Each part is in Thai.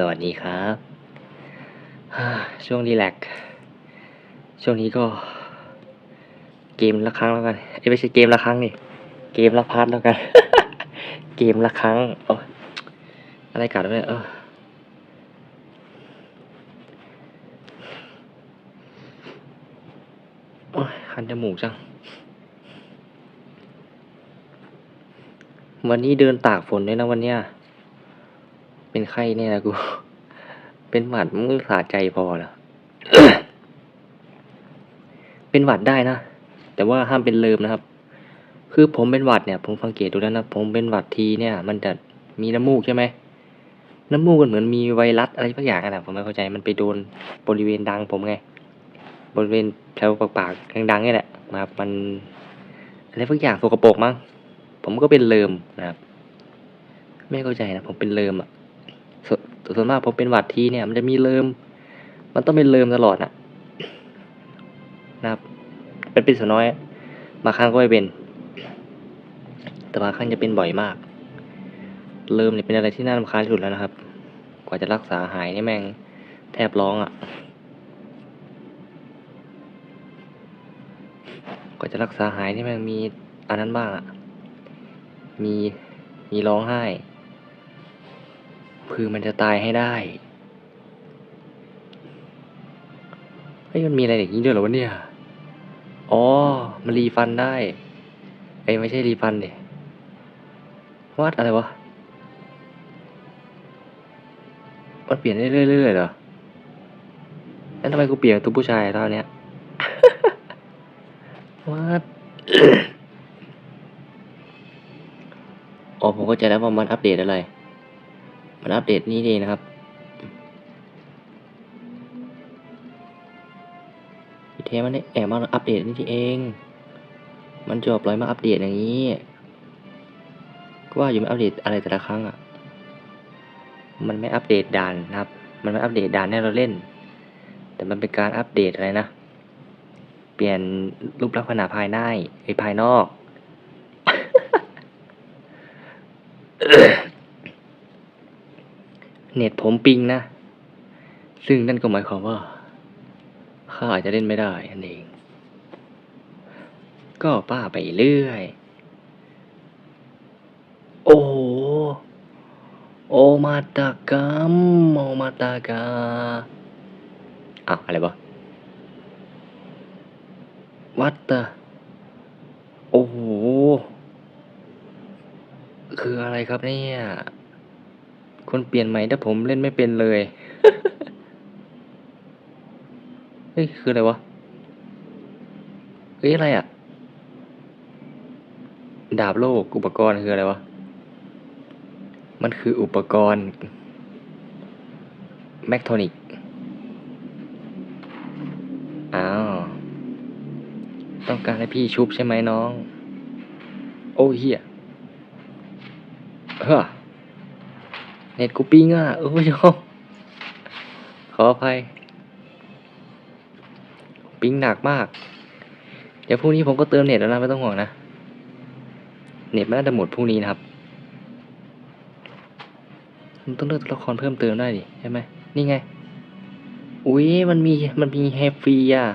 สวัสดีครับ ช่วงรีแลกช่วงนี้ก็ เกมละครั้งแล้วกันเอ้ยไม่ใช่เกมละครั้งนี่ เกมละพาร์ทแล้วกัน เกมละครั้งโอ้ยอะไรกัดวะเนี่ยเออโอ้ยคันจมูกจัง วันนี้เดินตากฝนด้วยนะวันเนี้ย ไข้เนี่ยนะกู เป็นหวัดมึงสาใจพอเหรอเป็นหวัดได้นะ แต่ว่าห้ามเป็นเลิมนะครับ คือผมเป็นหวัดเนี่ย ผมสังเกตดูแล้วนะ ผมเป็นหวัดทีเนี่ย มันจะมีน้ำมูกใช่ไหมน้ำมูกมันเหมือนมีไวรัสอะไรสักอย่างอะนะผมไม่เข้าใจ มันไปโดนบริเวณดังผมไง บริเวณแถวปากๆดังๆนี่แหละนะครับมันอะไรสักอย่างสกปรกมั้ง ผมก็เป็นเลิมนะครับ ไม่เข้าใจนะ ผมเป็นเลิมอะ สส่วนมากผมเป็นหวัดทีเนี่ย มันจะมีเลิมมันต้องเป็นเลิมตลอดน่ะนะครับเป็นเป็นส่วนน้อยบางครั้งก็ไม่เป็น แต่บางครั้งจะเป็นบ่อยมาก เลิมเนี่ยเป็นอะไรที่น่ารำคาญที่สุดแล้วนะครับ กว่าจะรักษาหายนี่แม่งแทบร้องอะกว่าจะรักษาหายนี่แม่งมีอันนั้นบ้างอะมีมีร้องไห้ คือมันจะตายให้ได้เฮ้ยมันมีอะไรอย่างนี้ด้วยเหรอวะเนี่ย อ๋อ มันรีฟันได้ เอ้ยไม่ใช่รีฟันดิวัดอะไรวะ มันเปลี่ยนได้เรื่อยๆเหรอ แล้วทำไมกูเปลี่ยนตัวผู้ชายเท่าเนี้ยวัดอ๋อผมก็ใจแล้วว่ามันอัปเดตอะไร มันอัปเดตนี่เองนะครับพี่เทมันได้แอบมาอัปเดตนี่เอง มันจบปล่อยมาอัปเดตอย่างนี้ ก็ว่าอยู่ไม่อัปเดตอะไรแต่ละครั้งอะ มันไม่อัปเดตด่านนะครับ มันไม่อัปเดตด่านให้เราเล่น แต่มันเป็นการอัปเดตอะไรนะ เปลี่ยนรูปลักษณะภายในไอภายนอก เน็ตผมปิงนะ ซึ่งนั่นก็หมายความว่าข้าอาจจะเล่นไม่ได้นั่นเอง ก็ป้าไปเรื่อย โอ้โอมาตากามโอมาตากาอะอะไรวะวัตตาโอ้โห คืออะไรครับเนี่ย คนเปลี่ยนใหม่ถ้าผมเล่นไม่เป็นเลยเฮ้ยคืออะไรวะเฮ้ยอะไรอะ ดาบโลกอุปกรณ์คืออะไรวะ มันคืออุปกรณ์แมคโทนิก อ้าว ต้องการให้พี่ชุบใช่ไหมน้อง โอ้เฮียเฮ้อ เน็ตกูปิ้งอะเออผู้ชมขออภัย ปิ้งหนักมาก เดี๋ยวพรุ่งนี้ผมก็เติมเน็ตแล้วนะไม่ต้องห่วงนะ เน็ตไม่น่าจะหมดพรุ่งนี้นะครับมันต้องเลือกตัวละครเพิ่มเติมได้ดิใช่ไหมนี่ไง อุ้ยมันมีมันมีแฮฟฟีอะ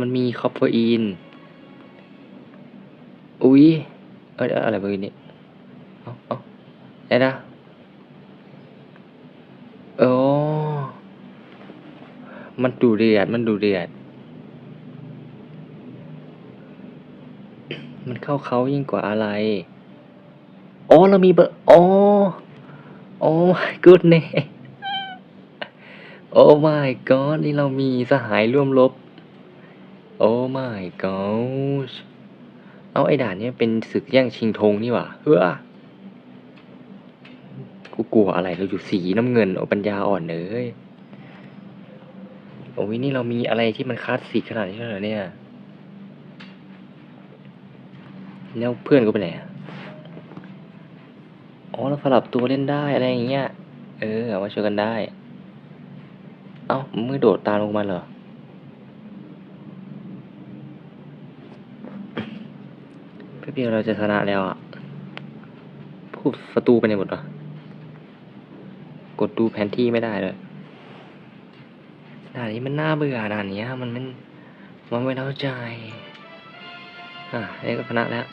มันมีคอฟเฟอีน อุ้ยเอยอะไรแบบนี้ เอาเอาได้นะ โอ้ มันดูเดือด มันดูเดือด มันเข้าเขายิ่งกว่าอะไร อ๋อ เรามีเบอร์ อ๋อ โอ้ my goodness โอ้ my god นี่เรามีสหายร่วมรบโอ้ my god เอาไอ้ด่านเนี้ยเป็นศึกแย่งชิงธงนี่หว่า เฮ้อกูกลัวอะไรเราอยู่สีน้ำเงินโอปัญญาอ่อนเลย โอ้ยนี่เรามีอะไรที่มันคลาสสิกขนาดนี้แล้วเนี่ย แล้วเพื่อนกูไปไหนอะอ๋อเราสลับตัวเล่นได้อะไรอย่างเงี้ย เออามาช่วยกันได้ เอ้ามึงไม่โดดตามลงมาเหรอ เพื่อเียเราจะชนะแล้วอะพูดศัตรูไปในหมดเหรอกดดูแผนที่ไม่ได้เลย ด่านนี้มันน่าเบื่อด่านนี้มันมันมันไม่เข้าใจ อะนี่ก็ชนะแล้ว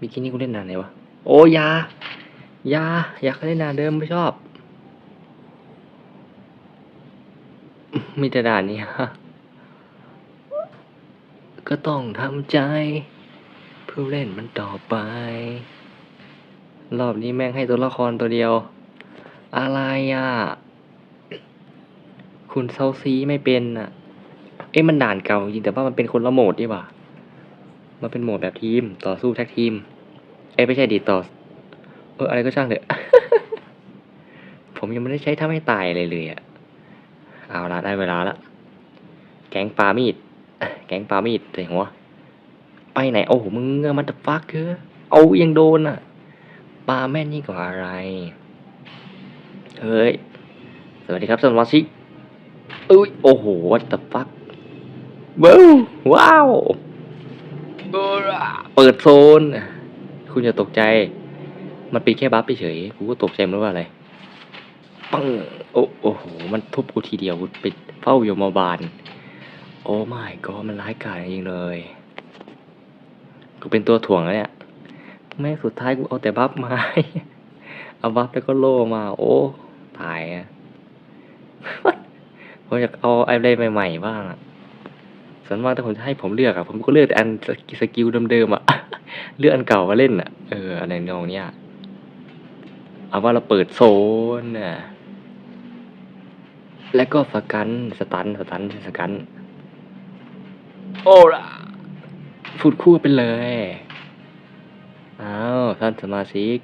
บิกินี่กูเล่นนานไหนวะ โอ้ยายาอยากเล่นนานเดิมไม่ชอบ มีแต่ด่านนี้ฮะ ก็ต้องทำใจ เพื่อเล่นมันต่อไป รอบนี้แม่งให้ตัวละครตัวเดียว อะไรอะ คุณเซาซีไม่เป็นอะ เอ้มันด่านเก่าจริงแต่ว่ามันเป็นคนละโหมดดีกว่า มันเป็นโหมดแบบทีมต่อสู้แท็กทีม เอ้ยไม่ใช่ดีต่อ เอออะไรก็ช่างเถอะ ผมยังไม่ได้ใช้ทำให้ตายอะไรเลยอะเอาละได้เวลาละ แก๊งปามีด แก๊งปามีดใส่หัว ไปไหน โอ้โหมึงมันจะฟักเกอเอายังโดนอะ ปาแม่นยิ่งกว่าอะไร เฮ้ย สวัสดีครับสมาชิกอุ้ย โอ้โห what the fuck ว้าวว้าว เปิดโซน คุณอย่าตกใจ มันเป็นแค่บัฟเฉยๆกูก็ตกใจไม่รู้ว่าอะไร ปัง โอ้โอ้โห มันทุบกูทีเดียวกูไปเฝ้าอยู่มาบานโอ้ไม่ก็มันร้ายกาจจริงๆเลย กูเป็นตัวถ่วงแล้วเนี่ย แม่สุดท้ายกูเอาแต่บัฟมา เอาบัฟแล้วก็โล่มา โอ้ตายอะผมอยากเอาอะไรใหม่ๆบ้างอะส่วนมากถ้าผมจะให้ผมเลือกอะผมก็เลือกแต่อันสกิลเดิมๆอะเลือกอันเก่ามาเล่นอะเอออะไรนองเนี้ยเอาว่าเราเปิดโซนน่ะแล้วก็สกันสตันสตันสกัน โอ้ล่ะพูดคู่ไปเลย อ้าวท่านสมาชิก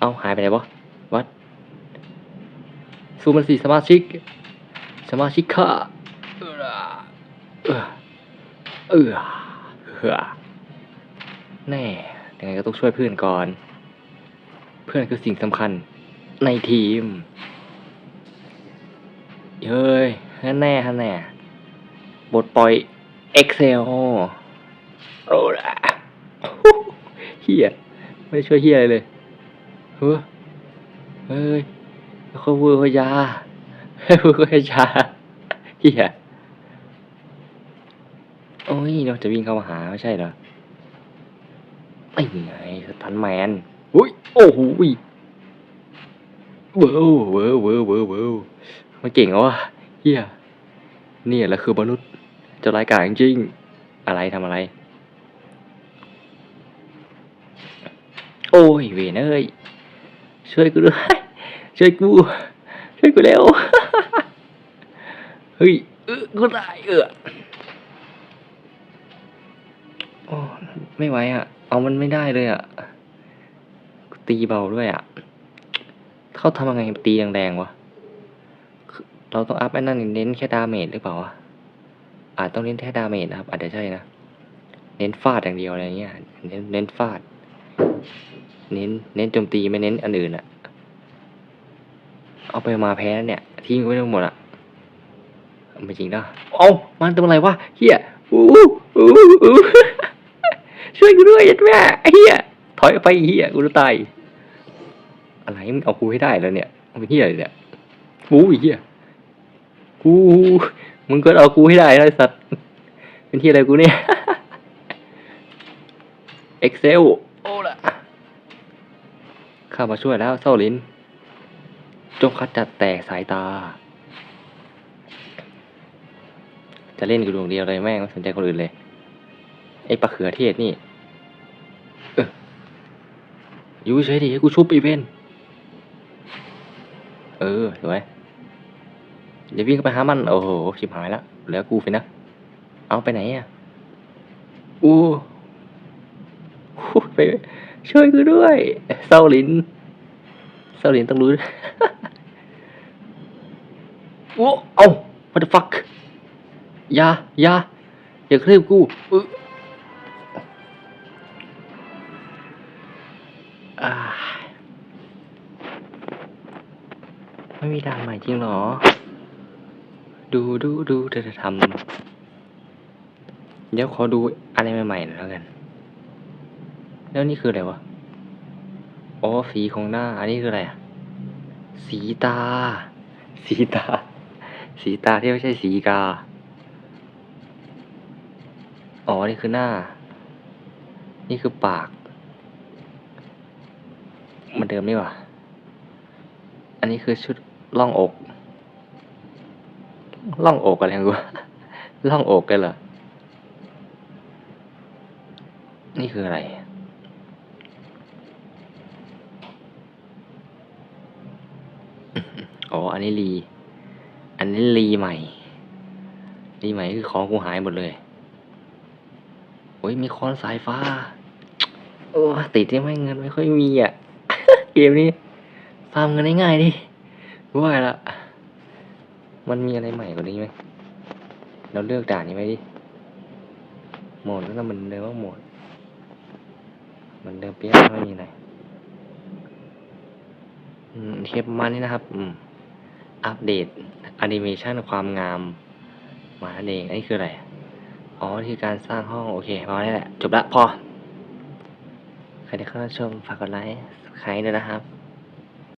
เอาหายไปไหนวะวัดซูมันสีสมาชิก สมาชิกค่ะเออเออเออเออแน่ยังไงก็ต้องช่วยเพื่อนก่อน เพื่อนคือสิ่งสำคัญในทีม เฮ้ยฮันแน่ฮันแน่บทปล่อย Excel โอ้ละ เฮียไม่ได้ช่วยเฮียอะไรเลยเฮ้ยเฮ้ยเขาเวอร์ยาเวอร์ยาเฮียโอ้ยเราจะวิ่งเข้ามาหาไม่ใช่เหรอไอ้ไงสตันแมนอุ้ยโอ้โหเวอร์เวอร์เวอร์เวอร์เวอร์มันเก่งเหรอวะเฮียนี่แหละคือมนุษย์เจะรายการจริงอะไรทำอะไร อ้ยเวนเอ้ยช่วยกูด้วย ช่วยกู ช่วยกูเร็ว เฮ้ยเออกูตายเออโอ้ไม่ไหวอะ เอามันไม่ได้เลยอะ ตีเบาด้วยอะ เขาทำยังไงตีแรงๆวะ เราต้องอัพไอ้นั่นเน้นแค่ดาเมจหรือเปล่าวะ อาจต้องเน้นแค่ดาเมจนะครับ อาจจะใช่นะ เน้นฟาดอย่างเดียวอะไรเงี้ย เน้นเน้นฟาด เน้น เน้นโจมตีไม่เน้นอันอื่นอะเอาไปมาแพ้เนี่ยทิ้งไว้ทั้งหมดอะไม่จริงนะเอามันทำอะไรวะเฮียอู้อู้อู้ช่วยกูด้วยยัดแม่ไอ้เฮียถอยออกไปไอ้เฮียกูจะตายอะไรมึงเอากูให้ได้แล้วเนี่ยมึงเป็นเฮียอะไรเนี่ยอู้ไอ้เฮียกูมึงก็เอากูให้ได้นะไอ้สัตว์เป็นเฮียอะไรกูเนี่ย Excel โอ้ละ ข้ามาช่วยแล้วเศร้าลิน จงขจัดแตกสายตา จะเล่นกูดวงเดียวเลยแม่งไม่สนใจคนอื่นเลย ไอ้ปลาเขือเทศนี่อยู่เฉยดิให้กูชุบอีเวนเออสวยเดี๋ยววิ่งเข้าไปหามัน โอ้โห ชิบหายละเหลือกูไปนะ เอาไปไหนอะ อู้หูไป ช่วยกูด้วยเศร้าลินเศร้าลินต้องรู้โอ้เอา what the fuck อย่าอย่าอย่ากระทืบกูไม่มีดานใหม่จริงหรอ ดูดูดูเธอจะทำเดี๋ยวขอดูอะไรใหม่ๆหน่อยแล้วกัน แล้วนี่คืออะไรวะ อ๋อ สีของหน้า อันนี้คืออะไรอะสีตา สีตา สีตาที่ไม่ใช่สีกา อ๋อ นี่คือหน้า นี่คือปากเหมันเดิมนี่หว่าอันนี้คือชุดล่องอก ล่องอกอะไรของกูล่องอกกันเหรอ นี่คืออะไร อันนี้รี อันนี้รีใหม่ รีใหม่คือของกูหายหมดเลยโอ้ยมีคอนสายฟ้า โอ้ติดที่ไม่เงินไม่ค่อยมีอะ เกมนี้ฟาร์มเงินง่ายๆดิว่าละ มันมีอะไรใหม่กว่านี้ไหม เราเลือกด่านนี้ไหมดิ โหมดแล้วมันเดิมว่าโหมดเหมันเดิมเปี้ยไม่มีอะไรอืมเทปประมาณนี้นะครับ อืม อัปเดตแอนิเมชันความงามมานั่นเองอันนี้คืออะไร อ๋อนี่คือการสร้างห้อง โอเคพอได้แหละ จบละพอ ใครที่เข้ามาชมฝากกดไลค์ใครด้วยนะครับ